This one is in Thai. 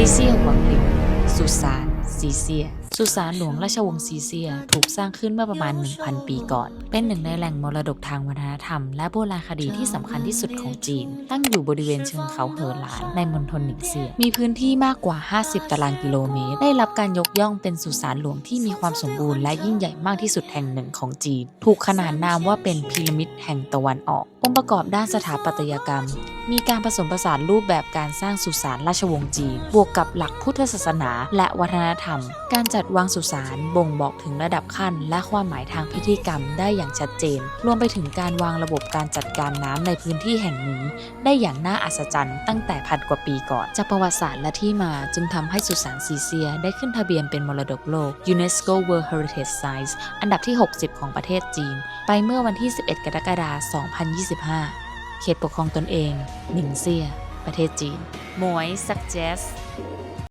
ซีเซียหวังลินสุสานซีเซีย สุสานหลวงราชวงศ์ซีเซีย ถูกสร้างขึ้นเมื่อประมาณ 1,000 ปีก่อน เป็นหนึ่งในแหล่งมรดกทางวัฒนธรรม และโบราณคดีที่สำคัญที่สุดของจีน ตั้งอยู่บริเวณเชิงเขาเหอหลานในมณฑลหนิงเซีย มีพื้นที่มากกว่า 50 ตารางกิโลเมตร ได้รับการยกย่องเป็นสุสานหลวงที่มีความสมบูรณ์และยิ่งใหญ่มากที่สุดแห่งหนึ่งของจีน ถูกขนานนามว่าเป็นพีระมิดแห่งตะวันออก องค์ประกอบด้านสถาปัตยกรรม มีการผสมผสานรูปแบบการสร้างสุสานราชวงศ์จีน บวกกับหลักพุทธศาสนา และวัฒนธรรม การจัดวางสุสานบ่งบอกถึงระดับขั้น และความหมายทางพิธีกรรมได้อย่างชัดเจน รวมไปถึงการวางระบบการจัดการน้ำในพื้นที่แห่งนี้ ได้อย่างน่าอัศจรรย์ ตั้งแต่พันกว่าปีก่อน จากประวัติศาสตร์และที่มาจึงทำให้สุสานซีเซีย ได้ขึ้นทะเบียนเป็นมรดกโลก UNESCO World Heritage Sites อันดับที่ 60 ของประเทศจีน ไปเมื่อวันที่ 11 กรกฎาคม 2025 เขตปกครองตนเองหนิงเซียประเทศจีนหมวยซักแจส